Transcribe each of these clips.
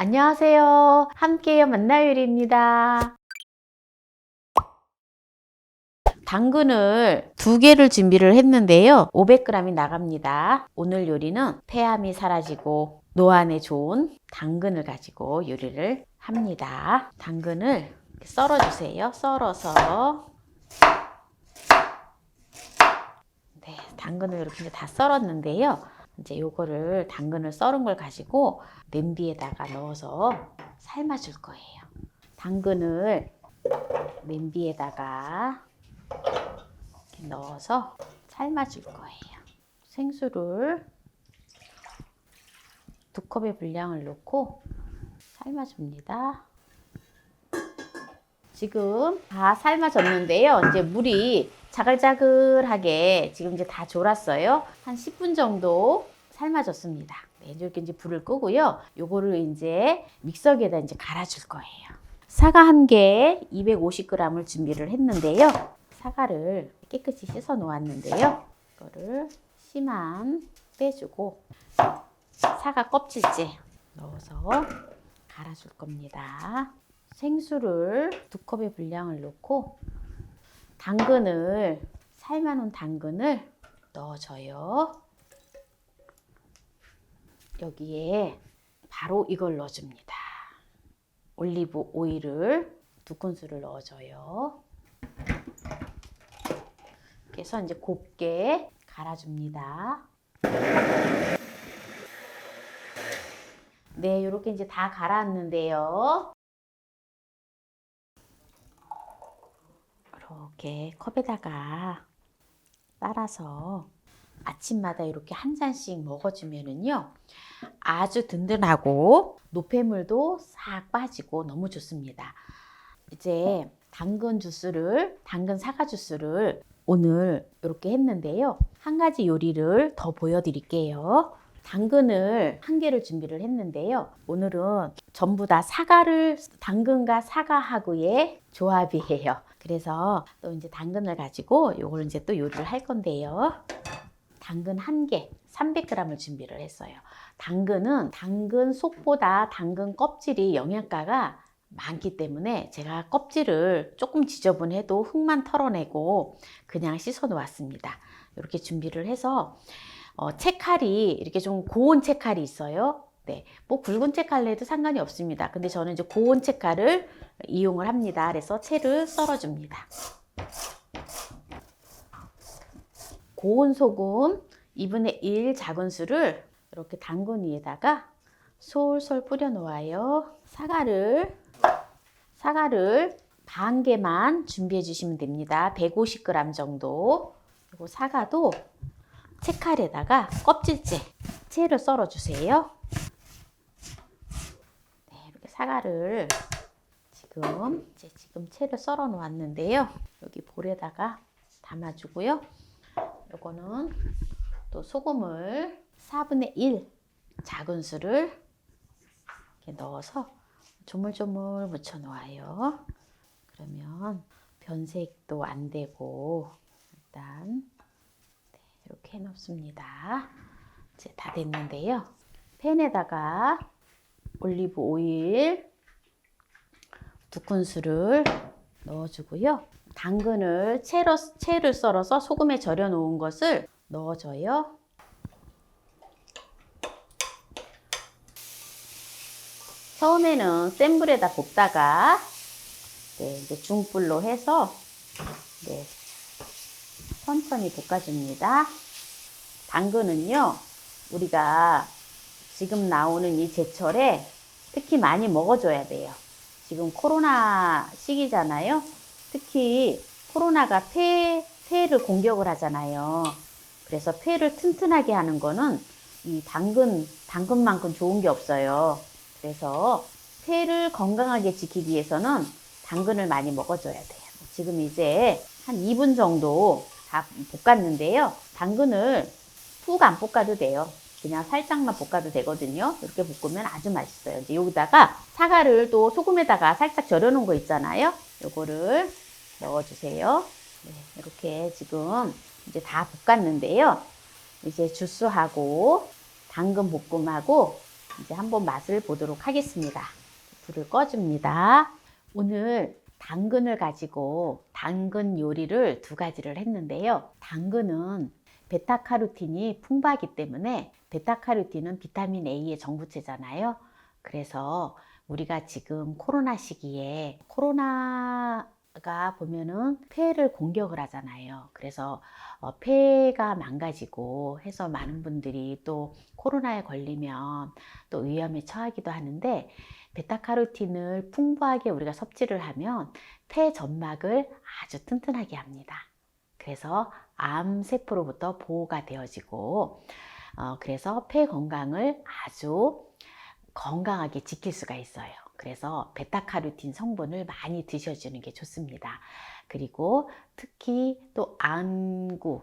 안녕하세요. 함께요 만나요리입니다. 당근을 두 개를 준비를 했는데요. 500g이 나갑니다. 오늘 요리는 폐암이 사라지고 노안에 좋은 당근을 가지고 요리를 합니다. 당근을 썰어주세요. 썰어서 네, 당근을 이렇게 다 썰었는데요. 이제 요거를 당근을 썰은 걸 가지고 냄비에다가 넣어서 삶아줄 거예요. 당근을 냄비에다가 넣어서 삶아줄 거예요. 생수를 두 컵의 분량을 넣고 삶아줍니다. 지금 다 삶아졌는데요. 이제 물이 자글자글하게 지금 이제 다 졸았어요. 한 10분 정도 삶아졌습니다. 네, 이렇게 이제 불을 끄고요. 요거를 이제 믹서기에다 이제 갈아줄 거예요. 사과 한개 250g을 준비를 했는데요. 사과를 깨끗이 씻어 놓았는데요. 이거를 씨만 빼주고 사과 껍질째 넣어서 갈아줄 겁니다. 생수를 두 컵의 분량을 넣고 당근을 삶아놓은 당근을 넣어줘요. 여기에 바로 이걸 넣어줍니다. 올리브 오일을 두 큰술을 넣어줘요. 그래서 이제 곱게 갈아줍니다. 네, 이렇게 이제 다 갈았는데요. 이렇게 컵에다가 따라서 아침마다 이렇게 한 잔씩 먹어주면은요 아주 든든하고 노폐물도 싹 빠지고 너무 좋습니다. 이제 당근 주스를 당근 사과 주스를 오늘 이렇게 했는데요. 한 가지 요리를 더 보여드릴게요. 당근을 한 개를 준비를 했는데요. 오늘은 전부 다 사과를 당근과 사과하고의 조합이에요. 그래서 또 이제 당근을 가지고 이걸 이제 또 요리를 할 건데요. 당근 한 개, 300g을 준비를 했어요. 당근은 당근 속보다 당근 껍질이 영양가가 많기 때문에 제가 껍질을 조금 지저분해도 흙만 털어내고 그냥 씻어 놓았습니다. 이렇게 준비를 해서 어, 채칼이 이렇게 좀 고운 채칼이 있어요. 네, 뭐 굵은 채칼로 해도 상관이 없습니다. 근데 저는 이제 고운 채칼을 이용을 합니다. 그래서 채를 썰어줍니다. 고운 소금 2분의 1 작은술을 이렇게 당근 위에다가 솔솔 뿌려 놓아요. 사과를 사과를 반 개만 준비해 주시면 됩니다. 150g 정도. 그리고 사과도 채칼에다가 껍질째 채를 썰어 주세요. 네, 이렇게 사과를 지금 이제 지금 채를 썰어 놓았는데요. 여기 볼에다가 담아 주고요. 요거는 또 소금을 4분의 1 작은 술을 이렇게 넣어서 조물조물 묻혀 놓아요. 그러면 변색도 안 되고 일단 네, 이렇게 해 놓습니다. 이제 다 됐는데요. 팬에다가 올리브 오일 두 큰술을 넣어주고요. 당근을 채로, 채를 썰어서 소금에 절여 놓은 것을 넣어줘요. 처음에는 센 불에다 볶다가 네, 이제 중불로 해서 네, 천천히 볶아줍니다. 당근은요, 우리가 지금 나오는 이 제철에 특히 많이 먹어줘야 돼요. 지금 코로나 시기잖아요. 특히 코로나가 폐, 폐를 공격을 하잖아요. 그래서 폐를 튼튼하게 하는 거는 이 당근, 당근만큼 좋은 게 없어요. 그래서 폐를 건강하게 지키기 위해서는 당근을 많이 먹어줘야 돼요. 지금 이제 한 2분 정도 다 볶았는데요. 당근을 푹 안 볶아도 돼요. 그냥 살짝만 볶아도 되거든요. 이렇게 볶으면 아주 맛있어요. 이제 여기다가 사과를 또 소금에다가 살짝 절여 놓은 거 있잖아요. 요거를 넣어주세요. 네, 이렇게 지금 이제 다 볶았는데요. 이제 주스하고 당근 볶음하고 이제 한번 맛을 보도록 하겠습니다. 불을 꺼줍니다. 오늘 당근을 가지고 당근 요리를 두 가지를 했는데요. 당근은 베타카로틴이 풍부하기 때문에 베타카로틴은 비타민 A의 정부체잖아요. 그래서 우리가 지금 코로나 시기에 코로나가 보면은 폐를 공격을 하잖아요. 그래서 어, 폐가 망가지고 해서 많은 분들이 또 코로나에 걸리면 또 위험에 처하기도 하는데 베타카로틴을 풍부하게 우리가 섭취를 하면 폐 점막을 아주 튼튼하게 합니다. 그래서 암 세포로부터 보호가 되어지고 어, 그래서 폐 건강을 아주 건강하게 지킬 수가 있어요. 그래서 베타카로틴 성분을 많이 드셔주는 게 좋습니다. 그리고 특히 또 안구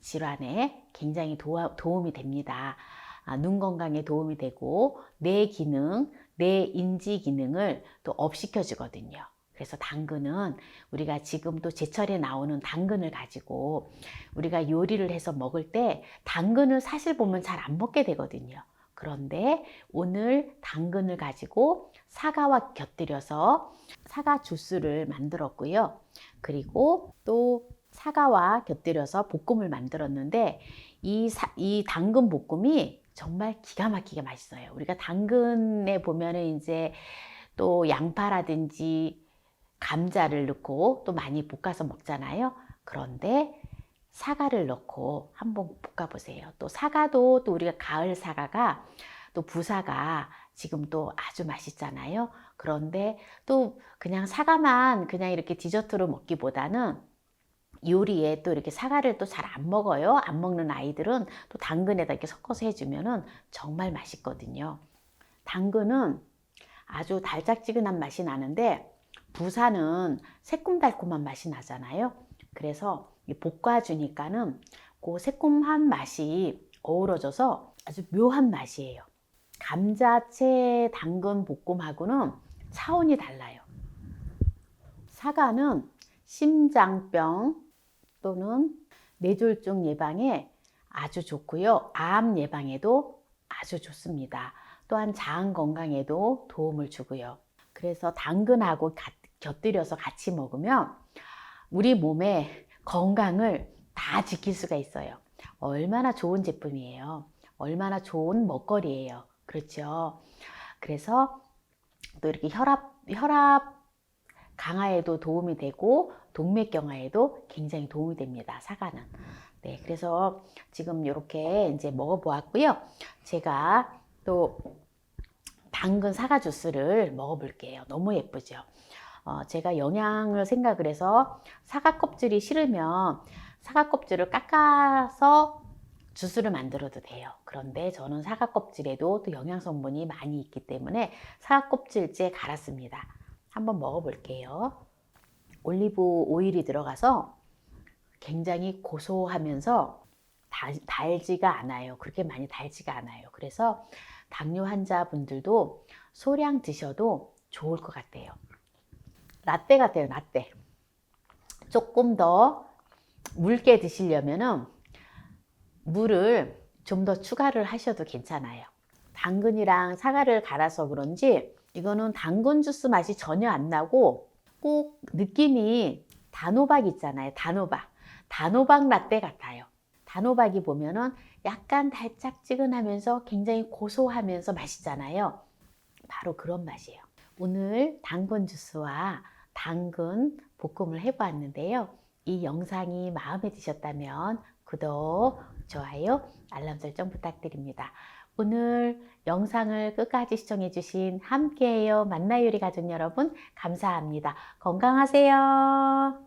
질환에 굉장히 도와, 도움이 됩니다. 아, 눈 건강에 도움이 되고 뇌 기능, 뇌 인지 기능을 또 업시켜 주거든요. 그래서 당근은 우리가 지금도 제철에 나오는 당근을 가지고 우리가 요리를 해서 먹을 때 당근을 사실 보면 잘 안 먹게 되거든요. 그런데 오늘 당근을 가지고 사과와 곁들여서 사과 주스를 만들었고요. 그리고 또 사과와 곁들여서 볶음을 만들었는데 이, 사, 이 당근 볶음이 정말 기가 막히게 맛있어요. 우리가 당근에 보면은 이제 또 양파라든지 감자를 넣고 또 많이 볶아서 먹잖아요. 그런데 사과를 넣고 한번 볶아보세요. 또 사과도 또 우리가 가을 사과가 또 부사가 지금 또 아주 맛있잖아요. 그런데 또 그냥 사과만 그냥 이렇게 디저트로 먹기보다는 요리에 또 이렇게 사과를 또 잘 안 먹어요. 안 먹는 아이들은 또 당근에다 이렇게 섞어서 해주면은 정말 맛있거든요. 당근은 아주 달짝지근한 맛이 나는데 부사는 새콤달콤한 맛이 나잖아요. 그래서 볶아주니까는 그 새콤한 맛이 어우러져서 아주 묘한 맛이에요. 감자채 당근 볶음하고는 차원이 달라요. 사과는 심장병 또는 뇌졸중 예방에 아주 좋고요. 암 예방에도 아주 좋습니다. 또한 장 건강에도 도움을 주고요. 그래서 당근하고 가- 곁들여서 같이 먹으면 우리 몸의 건강을 다 지킬 수가 있어요. 얼마나 좋은 제품이에요. 얼마나 좋은 먹거리예요. 그렇죠. 그래서 또 이렇게 혈압, 혈압 강화에도 도움이 되고 동맥경화에도 굉장히 도움이 됩니다. 사과는. 네, 그래서 지금 이렇게 이제 먹어보았고요. 제가 또 당근 사과 주스를 먹어볼게요. 너무 예쁘죠? 어, 제가 영양을 생각을 해서 사과 껍질이 싫으면 사과 껍질을 깎아서 주스를 만들어도 돼요. 그런데 저는 사과 껍질에도 또 영양 성분이 많이 있기 때문에 사과 껍질째 갈았습니다. 한번 먹어볼게요. 올리브 오일이 들어가서 굉장히 고소하면서 달, 달지가 않아요. 그렇게 많이 달지가 않아요. 그래서 당뇨 환자분들도 소량 드셔도 좋을 것 같아요. 라떼 같아요, 라떼. 조금 더 묽게 드시려면은 물을 좀 더 추가를 하셔도 괜찮아요. 당근이랑 사과를 갈아서 그런지 이거는 당근 주스 맛이 전혀 안 나고 꼭 느낌이 단호박 있잖아요. 단호박. 단호박 라떼 같아요. 단호박이 보면은 약간 달짝지근하면서 굉장히 고소하면서 맛있잖아요. 바로 그런 맛이에요. 오늘 당근 주스와 당근 볶음을 해보았는데요. 이 영상이 마음에 드셨다면 구독, 좋아요, 알람 설정 부탁드립니다. 오늘 영상을 끝까지 시청해주신 함께해요 만나요리 가족 여러분 감사합니다. 건강하세요.